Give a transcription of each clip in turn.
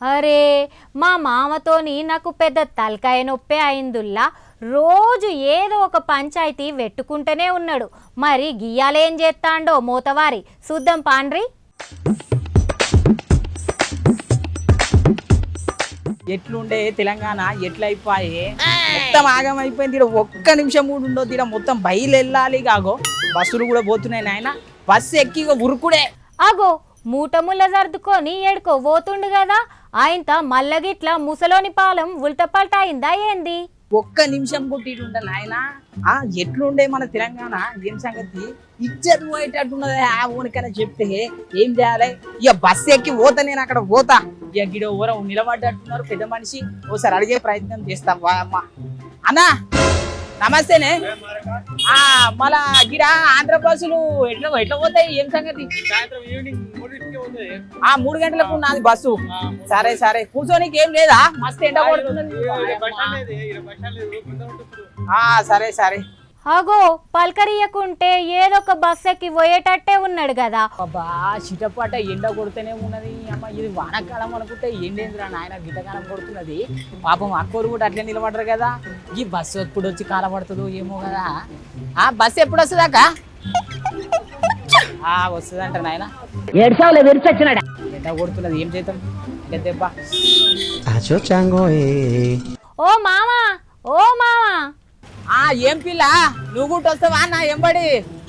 అరే మా మామతోని నాకు పెద్ద తలకాయ నొప్పే అయిందుల్లా. రోజు ఏదో ఒక పంచాయతీ వెట్టుకుంటూనే ఉన్నాడు. మరి గియ్యాలేం చేస్తాండో మూతవారి? చూద్దాం పాండ్రి. ఎట్లుండే తెలంగాణ? ఎట్లయిపోయే? మొత్తం ఆగం అయిపోయింది ఈడ ఒక్క నిమిషం కూడా ఉండొద్దు. ఈడ మొత్తం బయలు వెళ్ళాలి. కాగో బస్సులు కూడా పోతున్నాయి నాయన. బస్సు ఎక్కి ఉరుకుడే. అగో మూటముల జర్దుకొని సర్దుకొని ఏడుకో పోతుండు కదా ఆయంత మల్లగిట్ల ముసలోని పాలెం ఉల్టపల్ట అయిందా ఏంది? ఒక్క నిమిషం కొట్టిడు ఉండాలి ఆయన ఆ ఎట్లుండే మన తెలంగాణ? ఏం సంగతి? ఇచ్చేది పోయేటట్టున్నది ఆ ఊనికైనా చెప్తే ఏం చేయాలి? ఇక బస్సు ఎక్కి పోతా నేను అక్కడ పోతా. ఇక గిడ ఊర నిలబడ్డట్టున్నారు పెద్ద మనిషి. ఓసారి అడిగే ప్రయత్నం చేస్తాం వా అమ్మ. అన్నా! నమస్తేనే. ఆ మళ్ళా గిడ ఆంధ్ర బస్సులు ఎట్లా ఎట్లా పోతాయి? ఏం సంగతి? ఆ మూడు గంటలకు నాది బస్సు. సరే సరే. కూర్చోనికి ఏం లేదా? మస్తు ఎండ ఆ సరే సరే. అగో పలకరియకుంటే ఏదో ఒక బస్ ఎక్కి పోయేటట్టే ఉన్నాడు కదా అబ్బా చిటపాట ఎండ కొడుతూనే ఉన్నది. అమ్మ ఇది వానకాలం అనుకుంటే ఎండేంద్రా నాయన గిటకాలం కొడుతున్నది. పాపం అక్కోరు కూడా అట్లే నిలబడరు కదా ఈ బస్సు ఎప్పుడు వచ్చి కాలపడుతుందో ఏమో కదా ఆ బస్సు ఎప్పుడు వస్తుందాక ఆ వస్తుందంట నాయన. ఏడ్చావులే విరిచొచ్చినాడా? ఎండ కొడుతున్నది ఏం చేద్దాం? ఇక దెబ్బ. Acho chango eh. ఓ మామా ఓ మామా. ఆ ఏం పిల్ల? నువ్వు కూడా వస్తావా? నా ఎంబడి.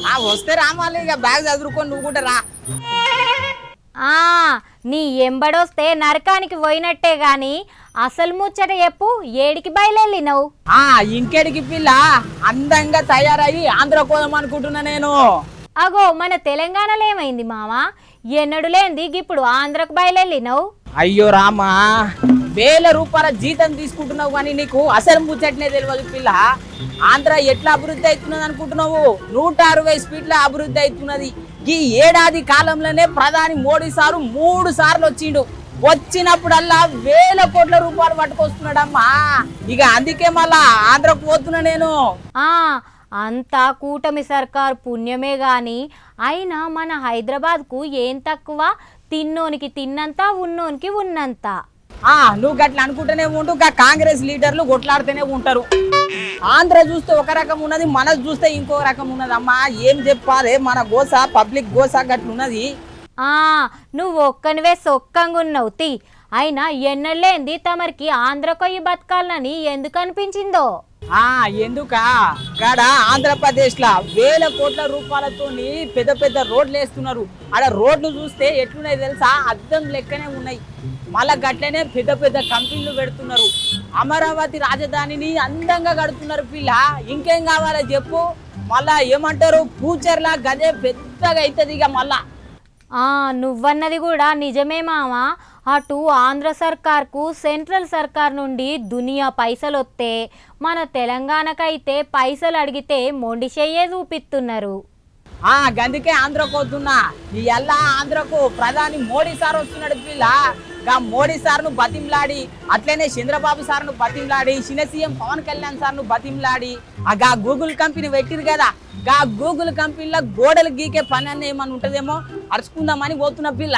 ఆ వస్తే రామాలి ఇక బ్యాగ్ చదువుకొని నువ్వు కూడా రా. ఆ నీ ఎంబడొస్తే నరకానికి పోయినట్టే గాని అసలు ముచ్చట చెప్పు ఏడికి బయలుదేరినావు? ఆ ఇంకెడికి పిల్ల? అందంగా తయారయ్యి ఆంధ్ర కోదం అనుకుంటున్నా నేను. అగో మన తెలంగాణలో ఏమైంది మామా? ఎన్నడు లేంది ఇప్పుడు ఆంధ్రకు బయలుదేరినావు? అయ్యో రామా వేల రూపాయల జీతం తీసుకుంటున్నావు కానీ నీకు అసలు ముచ్చట్నే తెలియదు పిల్ల. ఆంధ్ర ఎట్లా అభివృద్ధి అవుతున్నది అనుకుంటున్నావు? నూట అరవై స్పీడ్ల అభివృద్ధి అవుతున్నది. ఈ ఏడాది కాలంలోనే ప్రధాని మోడీ సారు మూడు సార్లు వచ్చిండు. వచ్చినప్పుడల్లా వేల కోట్ల రూపాయలు పట్టుకొస్తున్నాడమ్మా. ఇక అందుకే మళ్ళా ఆంధ్రకు పోతున్నా నేను. ఆ అంతా కూటమి సర్కార్ పుణ్యమే గాని అయినా మన హైదరాబాద్కు ఏం తక్కువ? తిన్నోనికి తిన్నంత ఉన్నోనికి ఉన్నంత. నువ్వు గట్లా అనుకుంటూనే ఉంటూ కాంగ్రెస్ లీడర్లు కొట్లాడుతూనే ఉంటారు. ఆంధ్ర చూస్తే ఒక రకం ఉన్నది మన చూస్తే ఇంకో రకం ఉన్నది అమ్మా ఏం చెప్పాలి మన గోస పబ్లిక్ గోస గట్లున్నది. ఆ నువ్వు ఒక్కనివే సొక్కంగా ఉన్నావు తి. అయినా ఎన్నలేంది తమరికి ఆంధ్రకొయ్యి బతకాలని ఎందుకు అనిపించిందో? ఆ ఎందుక? గాడ ఆంధ్రప్రదేశ్ లా వేల కోట్ల రూపాయలతోని పెద్ద పెద్ద రోడ్లు వేస్తున్నారు ఆడ రోడ్లు చూస్తే ఎట్లున్నాయి తెలుసా? అద్దం లెక్కనే ఉన్నాయి. మళ్ళా గట్లనే పెద్ద పెద్ద కంపెనీలు పెడుతున్నారు. అమరావతి రాజధానిని అందంగా కడుతున్నారు పిల్ల. ఇంకేం కావాలో చెప్పు. మళ్ళా ఏమంటారు? ఫ్యూచర్ లా గదే పెద్దగా అవుతుంది ఇక మళ్ళా. ఆ నువ్వన్నది కూడా నిజమే మావా అటు ఆంధ్ర సర్కార్కు సెంట్రల్ సర్కార్ నుండి దునియా పైసలు వస్తే మన తెలంగాణకైతే పైసలు అడిగితే మొండి చెయ్యే చూపిస్తున్నారు గందుకే ఆంధ్రకు వస్తున్నా ఈ ఎల్లా ఆంధ్రకు ప్రధాని మోడీ సార్ వస్తున్నాడు పిల్ల. గా మోడీ సార్ను బతింలాడి అట్లనే చంద్రబాబు సార్ను బతింలాడి చిన్న సీఎం పవన్ కళ్యాణ్ సార్ను బతింలాడి ఆ గా గూగుల్ కంపెనీ పెట్టిరు కదా గా గూగుల్ కంపెనీలో గోడలు గీకే పని అన్న ఏమన్నా ఉంటదేమో? అరుచుకుందామని పోతున్న పిల్ల.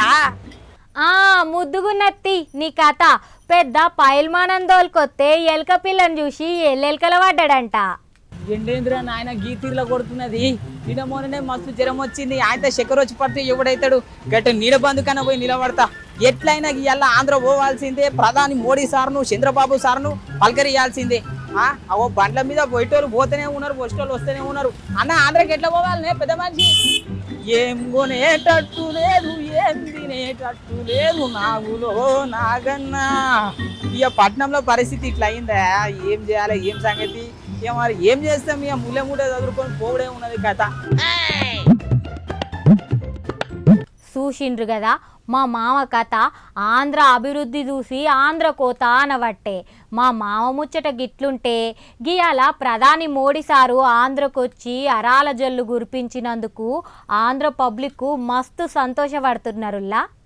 ఆ ముద్దుగున్నత్తి నీ కథ. పెద్ద పైల్మానం దోలుకొత్తే ఎలక పిల్లని చూసి ఎల్లెలకల పడ్డాడంట. ఎండేంద్ర నాయన గీతీర్లో కొడుతున్నది? నిడమోననే మస్తు జ్వరం వచ్చింది. ఆయన చక్కెర వచ్చి పడితే ఎవడైతాడు? గట్ట నీడ బంధు కన్నా పోయి నిలబడతా. ఎట్లయినా ఇవాళ ఆంధ్ర పోవాల్సిందే. ప్రధాని మోడీ సార్ను చంద్రబాబు సార్ను పలకరియాల్సిందే. ఆ? అవో బండ్ల మీద పోయేటోళ్ళు పోతూనే ఉన్నారు వచ్చేటోళ్ళు వస్తూనే ఉన్నారు. అన్న ఆంధ్రకి ఎట్లా పోవాలనే పెద్ద మనిషి? ఏం కొనేటట్టు లేదు ఏం తినేటట్టు లేదు నాగులో నాగన్నా. ఇక పట్నంలో పరిస్థితి ఇట్లా అయిందా ఏం చేయాలి? ఏం సంగతి? ఇక మరి ఏం చేస్తాం? ఇక ముల్లె మూట చదువుకొని పోవడే ఉన్నది కథ. చూసిండ్రు కదా మా మామ కథ ఆంధ్ర అభివృద్ధి చూసి ఆంధ్ర కోత అనవట్టే మా మామ ముచ్చట గిట్లుంటే గియాల ప్రధాని మోడీ సారు ఆంధ్రకొచ్చి అరాల జల్లు గురిపించినందుకు ఆంధ్ర పబ్లిక్ మస్తు సంతోషపడుతున్నారులా